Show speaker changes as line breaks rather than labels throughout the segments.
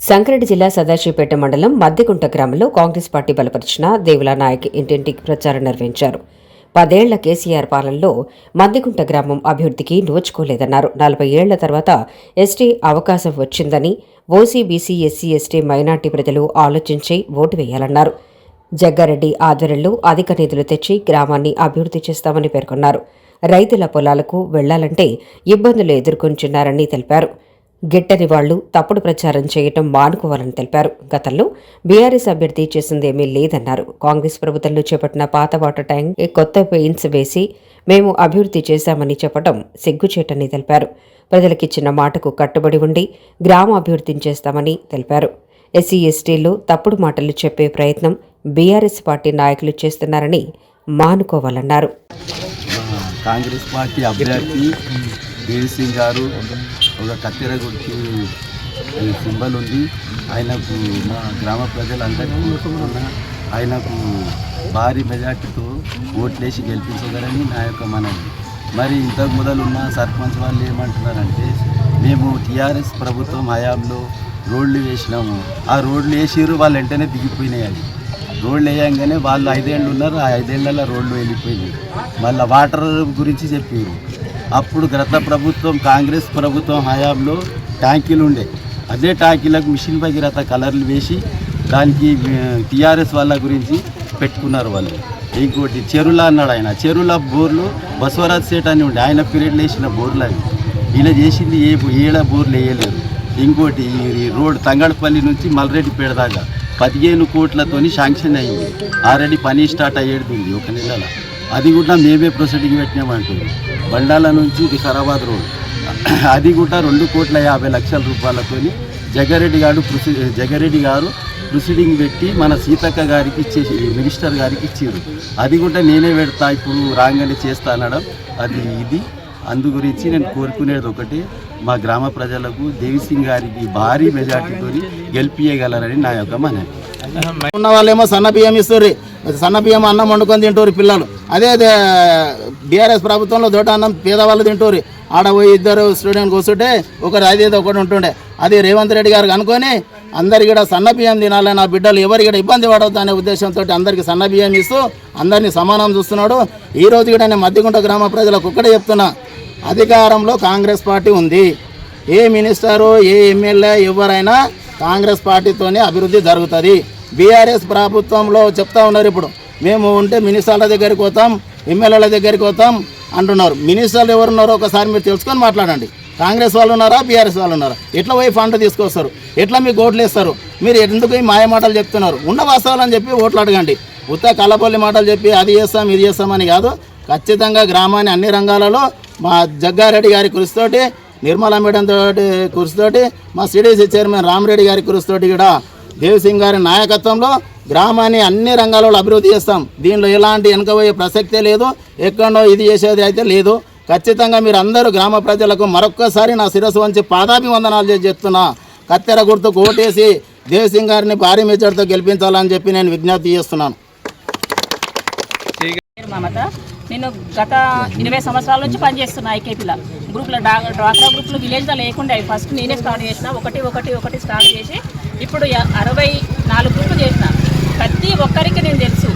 సంగారెడ్డి జిల్లా సదాశివపేట మండలం మద్దిగుంట గ్రామంలో కాంగ్రెస్ పార్టీ బలపరిచిన దేవుల నాయక్ ఇంటింటికి ప్రచారం నిర్వహించారు. పదేళ్ళ కేసీఆర్ పాలనలో మద్దిగుంట గ్రామం అభివృద్ధికి నోచుకోలేదన్నారు. నలభై ఏళ్ళ తర్వాత ఎస్టీ అవకాశం వచ్చిందని OC BC SC ST minority ప్రజలు ఆలోచించి ఓటు వేయాలన్నారు. జగ్గారెడ్డి ఆధ్వర్యంలో అధిక నిధులు తెచ్చి గ్రామాన్ని అభివృద్ధి చేస్తామని పేర్కొన్నారు. రైతుల పొలాలకు వెళ్ళాలంటే ఇబ్బందులు ఎదుర్కొంటున్నారని తెలిపారు. గిట్టని వాళ్ళు తప్పుడు ప్రచారం చేయటం మానుకోవాలని తెలిపారు. గతంలో బీఆర్ఎస్ అభ్యర్థి చేసిందేమీ లేదన్నారు. కాంగ్రెస్ ప్రభుత్వంలో చేపట్టిన పాత వాటర్ ట్యాంక్ కొత్త పెయింట్స్ వేసి మేము అభివృద్ధి చేశామని చెప్పడం సిగ్గుచేటని తెలిపారు. ప్రజలకిచ్చిన మాటకు కట్టుబడి ఉండి గ్రామ అభివృద్ధిని చేస్తామని తెలిపారు. ఎస్సీ ఎస్టీలు తప్పుడు మాటలు చెప్పే ప్రయత్నం బీఆర్ఎస్ పార్టీ నాయకులు చేస్తున్నారని మానుకోవాలన్నారు.
కాంగ్రెస్ పార్టీ అభ్యర్థి దేవి సింగ్ గారు ఒక కత్తెర గుర్తు సింబల్ ఉంది. ఆయనకు మా గ్రామ ప్రజలందరికీ ఆయనకు భారీ మెజార్టీతో ఓట్లేసి గెలిపించగలని నా యొక్క మనవి. మరి ఇంతకు మొదలున్న సర్పంచ్ వాళ్ళు ఏమంటున్నారంటే మేము టీఆర్ఎస్ ప్రభుత్వం హయాంలో రోడ్లు వేసినాము. ఆ రోడ్లు వేసిరు వాళ్ళు వెంటనే దిగిపోయినాయి అది. రోడ్లు వేయంగానే వాళ్ళు ఐదేళ్ళు ఉన్నారు ఆ ఐదేళ్ళలో రోడ్లు వెళ్ళిపోయింది మళ్ళీ వాటర్ గురించి చెప్పారు అప్పుడు గత ప్రభుత్వం కాంగ్రెస్ ప్రభుత్వం హయాంలో ట్యాంకీలు ఉండే. అదే ట్యాంకీలకు మిషన్ భగీరథ కలర్లు వేసి దానికి టీఆర్ఎస్ వాళ్ళ గురించి పెట్టుకున్నారు వాళ్ళు. ఇంకోటి చెరువుల అన్నాడు ఆయన. చెరువుల బోర్లు బసవరాజ్ సేట్ అని ఉండే. ఆయన పీరియడ్లో వేసిన బోర్లు అవి. ఇలా చేసింది ఏ ఏడ బోర్లు వేయలేదు. ఇంకోటి ఈ రోడ్ తంగడపల్లి నుంచి మల్రెడ్డిపేట దాకా పదిహేను కోట్లతోని శాంక్షన్ అయింది. ఆల్రెడీ పని స్టార్ట్ అయ్యేది ఒక నెలలో. అది కూడా మేమే ప్రొసీడింగ్ పెట్టినామంటుంది బండాల నుంచి వికారాబాద్ రోడ్. అది కూడా రెండు కోట్ల యాభై లక్షల రూపాయలతోని జగారెడ్డి గారు ప్రొసీ జగారెడ్డి గారు ప్రొసీడింగ్ పెట్టి మన సీతక్క గారికి ఇచ్చేసి మినిస్టర్ గారికి ఇచ్చారు. అది కూడా నేనే పెడతా ఇప్పుడు రాగానే చేస్తా అనడం అది ఇది. అందు గురించి నేను కోరుకునేది ఒకటి మా గ్రామ ప్రజలకు దేవిసింగ్ గారికి భారీ మెజార్టీతో గెలిపియగలరని నా యొక్క మన
ఉన్న వాళ్ళేమో సన్న బియ్యం ఇస్తారు సన్న బియ్యం అన్నం వండుకొని తింటారు పిల్లలు. అదే బీఆర్ఎస్ ప్రభుత్వంలో దొడ్డ అన్నం పేదవాళ్ళు తింటారు. ఆడ పోయి ఇద్దరు స్టూడెంట్ కూర్చుంటే ఒకరు అదేదో ఒకటి ఉంటుండే. అది రేవంత్ రెడ్డి గారికి అనుకొని అందరికి కూడా సన్న బియ్యం తినాలని నా బిడ్డలు ఎవరు కూడా ఇబ్బంది పడవద్దు అనే ఉద్దేశంతో అందరికీ సన్న బియ్యం ఇస్తూ అందరినీ సమానం చూస్తున్నాడు. ఈ రోజు కూడా నేను మధ్యగుంట గ్రామ ప్రజలకు ఒక్కటే చెప్తున్నా. అధికారంలో కాంగ్రెస్ పార్టీ ఉంది. ఏ మినిస్టరు ఏ ఎమ్మెల్యే ఎవరైనా కాంగ్రెస్ పార్టీతోనే అభివృద్ధి జరుగుతుంది. బీఆర్ఎస్ ప్రభుత్వంలో చెప్తా ఉన్నారు ఇప్పుడు. మేము ఉంటే మినిస్టర్ల దగ్గరికి పోతాం ఎమ్మెల్యేల దగ్గరికి పోతాం అంటున్నారు. మినిస్టర్లు ఎవరు ఉన్నారో ఒకసారి మీరు తెలుసుకొని మాట్లాడండి. కాంగ్రెస్ వాళ్ళు ఉన్నారా బీఆర్ఎస్ వాళ్ళు ఉన్నారా? ఎట్లా పోయి ఫండ్ తీసుకొస్తారు? ఎట్లా మీకు ఓట్లు వేస్తారు? మీరు ఎందుకు ఈ మాటలు చెప్తున్నారు? ఉన్న వాస్తవాలు అని చెప్పి ఓట్లు అడగండి. ఉత్త కళ్ళపల్లి మాటలు చెప్పి అది చేస్తాం ఇది చేస్తామని కాదు. ఖచ్చితంగా గ్రామాన్ని అన్ని రంగాలలో మా జగ్గారెడ్డి గారి కృషితోటి నిర్మలా మేడం తోటి కృషితోటి మా సిడిసి చైర్మన్ రామరెడ్డి గారి కృషితోటి కూడా దేవసింగ్ గారి నాయకత్వంలో గ్రామాన్ని అన్ని రంగాలలో అభివృద్ధి చేస్తాం. దీనిలో ఎలాంటి వెనకబోయే ప్రసక్తే లేదు. ఎక్కడో ఇది చేసేది అయితే లేదు. ఖచ్చితంగా మీరు అందరూ గ్రామ ప్రజలకు మరొక్కసారి నా శిరస్సు వంచి పాదాభివందనాలు చెప్తున్నా. కత్తెర గుర్తుకు ఓటేసి దేవసింగ్ గారిని భారీ మెజార్టీతో గెలిపించాలని చెప్పి నేను విజ్ఞప్తి చేస్తున్నాను.
నేను గత ఇరవై సంవత్సరాల నుంచి పనిచేస్తున్నా ఐకేపీలో. గ్రూప్లో డా డ్వాక్రా గ్రూప్లో విలేజ్లో లేకుండా. ఫస్ట్ నేనే స్టార్ట్ చేసిన. ఒకటి ఒకటి ఒకటి స్టార్ట్ చేసి ఇప్పుడు అరవై నాలుగు గ్రూపులు చేసిన. ప్రతి ఒక్కరికి నేను తెలుసు.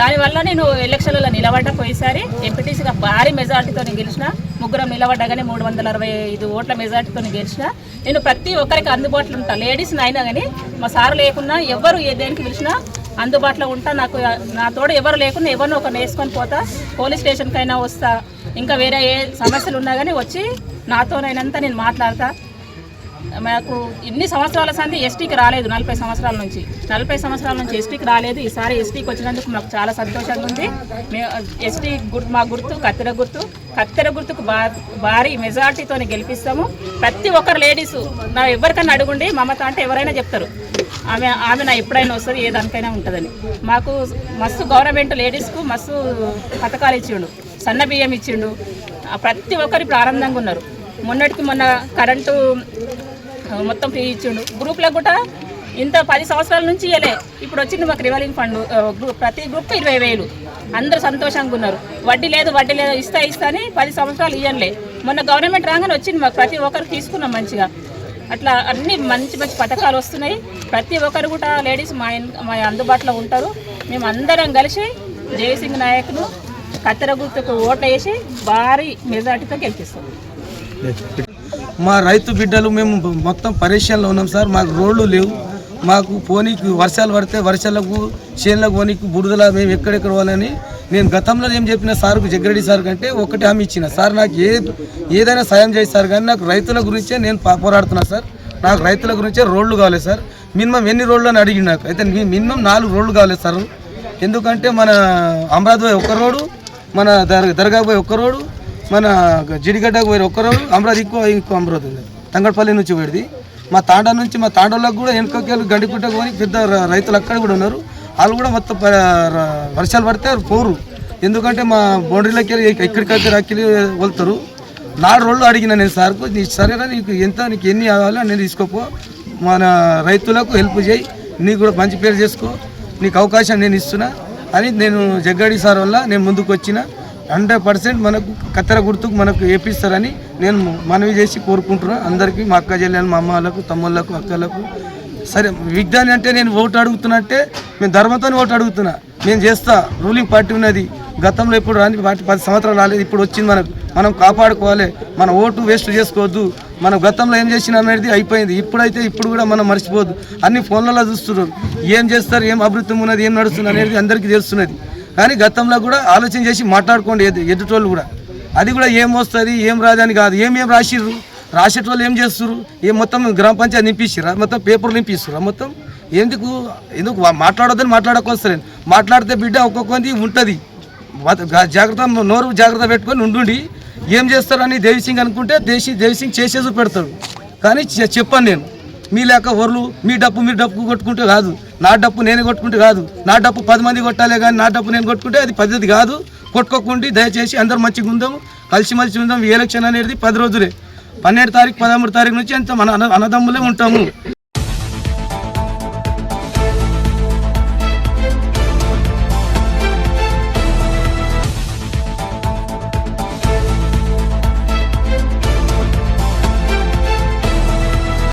దానివల్ల నేను ఎలక్షన్లలో నిలబడ్డ పోయిసారి ఎంపీటీసీగా భారీ మెజార్టీతో నేను గెలిచిన. ముగ్గురం నిలబడ్డగానే మూడు వందల అరవై ఐదు ఓట్ల మెజార్టీతో గెలిచిన. నేను ప్రతి ఒక్కరికి అందుబాటులో ఉంటా. లేడీస్ని అయినా కానీ మా సార్ లేకున్నా ఎవరు ఏ దేనికి పిలిచినా అందుబాటులో ఉంటా. నాకు నా తోడు ఎవరు లేకుండా ఎవరినో ఒకరిని వేసుకొని పోతా. పోలీస్ స్టేషన్కి అయినా వస్తా. ఇంకా వేరే ఏ సమస్యలు ఉన్నా కానీ వచ్చి నాతోనైనంత నేను మాట్లాడతా. మాకు ఇన్ని సంవత్సరాల సంది ఎస్టీకి రాలేదు నలభై సంవత్సరాల నుంచి. నలభై సంవత్సరాల నుంచి ఎస్టీకి రాలేదు. ఈసారి ఎస్టీకి వచ్చినందుకు మాకు చాలా సంతోషంగా ఉంది. మేము ఎస్టీ గుర్తు మా గుర్తు కత్తెర గుర్తు. కత్తెర గుర్తుకు భారీ మెజార్టీతో గెలిపిస్తాము. ప్రతి ఒక్కరు లేడీస్ నా ఎవరికైనా అడుగుండి మమత అంటే ఎవరైనా చెప్తారు. ఆమె ఆమె నా ఎప్పుడైనా వస్తుంది ఏ దానికైనా ఉంటుందని. మాకు మస్తు గవర్నమెంట్ లేడీస్కు మస్తు పథకాలు ఇచ్చిండు సన్న బియ్యం ఇచ్చిండు. ప్రతి ఒక్కరు ప్రారంభంగా ఆనందంగా ఉన్నారు. మొన్నటికి మొన్న కరెంటు మొత్తం ఫ్రీ ఇచ్చిండు. గ్రూప్లకు కూడా ఇంత పది సంవత్సరాల నుంచి ఇవ్వలే ఇప్పుడు వచ్చింది మాకు రివాల్వింగ్ ఫండ్ గ్రూప్ ప్రతి గ్రూప్ ఇరవై వేలు. అందరూ సంతోషంగా ఉన్నారు. వడ్డీ లేదు వడ్డీ లేదు ఇస్తా ఇస్తా అని పది సంవత్సరాలు ఇవ్వలే మొన్న గవర్నమెంట్ రాగానే వచ్చింది మాకు ప్రతి ఒక్కరు తీసుకున్నాం మంచిగా. అట్లా అన్ని మంచి మంచి పథకాలు వస్తున్నాయి. ప్రతి ఒక్కరు కూడా లేడీస్ మా మా అందుబాటులో ఉంటారు. మేము అందరం కలిసి జయసింగ్ నాయక్ను కత్తెర గుర్తుకు ఓట్లు వేసి భారీ మెజార్టీతో గెలిపిస్తాం.
మా రైతు బిడ్డలు మేము మొత్తం పరేషన్లో ఉన్నాం సార్. మాకు రోడ్లు లేవు. మాకు పోనీకి వర్షాలు పడితే వర్షాలకు చేనులకు పోనీకి బురదల మేము ఎక్కడెక్కడ పోవాలని నేను గతంలో ఏం చెప్పిన సార్కు జగ్గిరెడ్డి సార్ కంటే ఒకటి హామీ ఇచ్చిన. సార్ నాకు ఏ ఏదైనా సాయం చేస్తారు కానీ నాకు రైతుల గురించే నేను పా- పోరాడుతున్నా సార్. నాకు రైతుల గురించే రోడ్లు కావాలి సార్. మినిమం ఎన్ని రోడ్లు అని అడిగి నాకు? అయితే మినిమం నాలుగు రోడ్లు కావాలి సార్. ఎందుకంటే మన అమరావతి ఒక్క రోడ్డు మన దర్ దర్గా పోయి ఒక్క రోడ్డు మన జిడిగడ్డకు పోయి ఒక్కరు అమరావతి ఇంకో ఇంకో అమరావతి ఉంది తంగడపల్లి నుంచి పోయింది మా తాండా నుంచి మా తాండోళ్ళకు కూడా వెనుకకెళ్ళి గండిపుట్టకు పోయి పెద్ద రైతులు అక్కడ కూడా ఉన్నారు. వాళ్ళు కూడా మొత్తం వర్షాలు పడితే పోరు. ఎందుకంటే మా బౌండరీలోకి వెళ్ళి ఎక్కడికక్కడ అక్కిలి వెళ్తారు నాలుగు రోజులు అడిగిన నేను సార్కు నీ సరేనా నీకు ఎంత నీకు ఎన్ని కావాలో నేను తీసుకోపో. మన రైతులకు హెల్ప్ చేయి. నీకు కూడా మంచి పేరు చేసుకో. నీకు అవకాశం నేను ఇస్తున్నా. అని నేను జగ్గాడి సార్ వల్ల నేను ముందుకు వచ్చిన హండ్రెడ్ పర్సెంట్ మనకు కత్తెర గుర్తుకు మనకు వేపిస్తారని నేను మనవి చేసి కోరుకుంటున్నాను అందరికీ మా అక్క చెల్లెలు మా అమ్మలకు తమ్ముళ్ళకు అక్కలకు. సరే విజ్ఞాని అంటే నేను ఓటు అడుగుతున్నట్టే మేము ధర్మంతో ఓటు అడుగుతున్నా. నేను చేస్తా. రూలింగ్ పార్టీ ఉన్నది. గతంలో ఇప్పుడు రాని పార్టీ పది సంవత్సరాలు రాలేదు. ఇప్పుడు వచ్చింది మనకు. మనం కాపాడుకోవాలి. మన ఓటు వేస్ట్ చేసుకోవద్దు. మనం గతంలో ఏం చేసిన అనేది అయిపోయింది. ఇప్పుడైతే ఇప్పుడు కూడా మనం మర్చిపోద్దు అన్ని ఫోన్లలో చూస్తున్నారు. ఏం చేస్తారు? ఏం అభివృద్ధి ఉన్నది? ఏం నడుస్తుంది? అనేది అందరికీ తెలుస్తున్నది. కానీ గతంలో కూడా ఆలోచన చేసి మాట్లాడుకోండి ఎదుటోళ్ళు కూడా. అది కూడా ఏం వస్తుంది ఏం రాదని కాదు. ఏమేమి రాసిర్రు? రాసేటోళ్ళు ఏం చేస్తారు ఏం మొత్తం గ్రామ పంచాయతీ నింపిస్తురా మొత్తం పేపర్లు నింపిస్తురా మొత్తం ఎందుకు ఎందుకు మాట్లాడొద్దని మాట్లాడకొస్తారు మాట్లాడితే బిడ్డ ఒక్కొక్కది ఉంటుంది. జాగ్రత్త నోరు జాగ్రత్త పెట్టుకొని ఉండుండి. ఏం చేస్తారని దేవిసింగ్ అనుకుంటే దేశీ దేవిసింగ్ చేసేసి పెడతాడు. కానీ చె- చెప్పాను నేను. మీ లేక ఒర్లు మీ డప్పు మీ డప్పు కొట్టుకుంటే కాదు. నా డప్పు నేనే కొట్టుకుంటే కాదు. నా డప్పు పది మంది కొట్టాలే కానీ నా డప్పు నేను కొట్టుకుంటే అది పద్ధతి కాదు. కొట్టుకోకుండా దయచేసి అందరు మంచిగా ఉందాం కలిసిమెలిసి ఉందాం ఈ ఎలక్షన్ అనేది పది రోజులే. పన్నెండు తారీఖు పదమూడు తారీఖు నుంచి అంత మన అన్నదమ్ములే ఉంటాము.